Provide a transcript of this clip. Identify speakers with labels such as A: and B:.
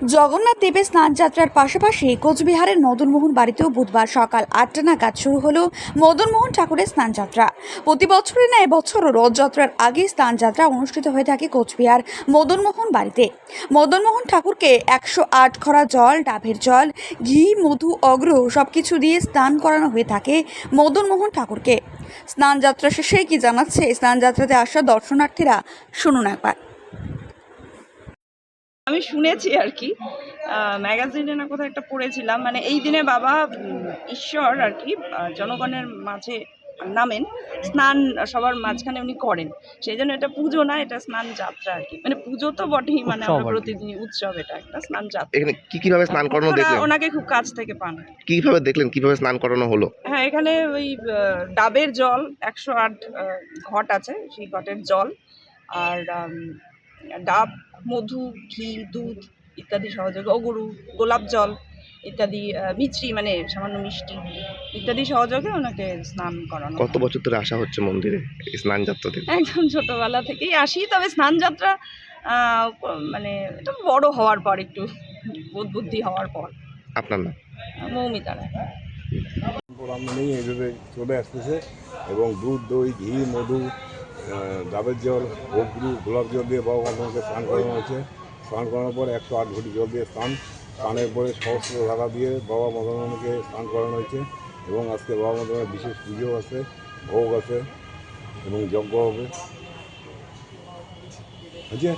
A: জগন্নাথ দেবের স্নানযাত্রার পাশাপাশি কোচবিহারের মদনমোহন বাড়িতেও বুধবার সকাল আটটা নাগাদ শুরু হলো মদনমোহন ঠাকুরের স্নানযাত্রা প্রতি বছরের ন্যায় বছরও রথযাত্রার আগে স্নানযাত্রা অনুষ্ঠিত হয়ে থাকে কোচবিহার মদনমোহন বাড়িতে। মদনমোহন ঠাকুরকে একশো আট খরা জল ডাভের জল, ঘি, মধু, অগ্র সব কিছু দিয়ে স্নান করানো হয়ে থাকে মদনমোহন ঠাকুরকে। স্নানযাত্রা শেষে কি জানাচ্ছে? স্নানযাত্রাতে আসা দর্শনার্থীরা, শুনুন একবার।
B: আমি শুনেছি আর কি। ম্যাগাজিনে না কোথাও একটা পড়েছিলাম। মানে এই দিনে বাবা ঈশ্বর আর কি জনগণের মাঝে নামেন। স্নান সবার মাঝখানে উনি করেন। সেই জন্য এটা পুজো না এটা স্নান যাত্রা আর কি। মানে পুজো তো বটেই মানে আমরা
C: আর
B: প্রতিদিনই উৎসব এটা একটা স্নান যাত্রা।
D: এখানে কি কীভাবে স্নান করানো দেখলেন?
B: ওনাকে খুব কাছ থেকে পান।
D: কীভাবে দেখলেন? কীভাবে স্নান করানো হলো?
B: হ্যাঁ এখানে ওই ডাবের জল একশো আট ঘট আছে সেই ঘটের জল। আর ডাব মধু ঘি দুধ ইত্যাদি সহযোগে অগরু গোলাপ জল ইত্যাদি মিছরি মানে সামান্য মিষ্টি ইত্যাদি সহযোগে ওনাকে স্নান করানো
D: কত বছর ধরে আসা হচ্ছে মন্দিরে স্নান যাত্রা থেকে?
B: একদম ছোটবেলা থেকেই আসি তবে স্নান যাত্রা মানে এটা বড় হওয়ার পর একটু বোধ বুদ্ধি হওয়ার পর।
D: আপনার নাম?
B: মৌমিতা রায়।
E: রামধনী এইভাবে চলে আসতেছে এবং দুধ দই ঘি মধু ডাবের জল হগ্রু গোলাপ জল দিয়ে বাবা মাতাকে স্নান করানো হয়েছে। স্নান করানোর পর একশো আট ঘটি জল দিয়ে স্নান। স্নানের পরে সহস্র ধারা দিয়ে বাবা মদনকে স্নান করানো হয়েছে এবং আজকে বাবা মদনের বিশেষ পুজো আছে, ভোগ আছে এবং যজ্ঞ হবে। বুঝছে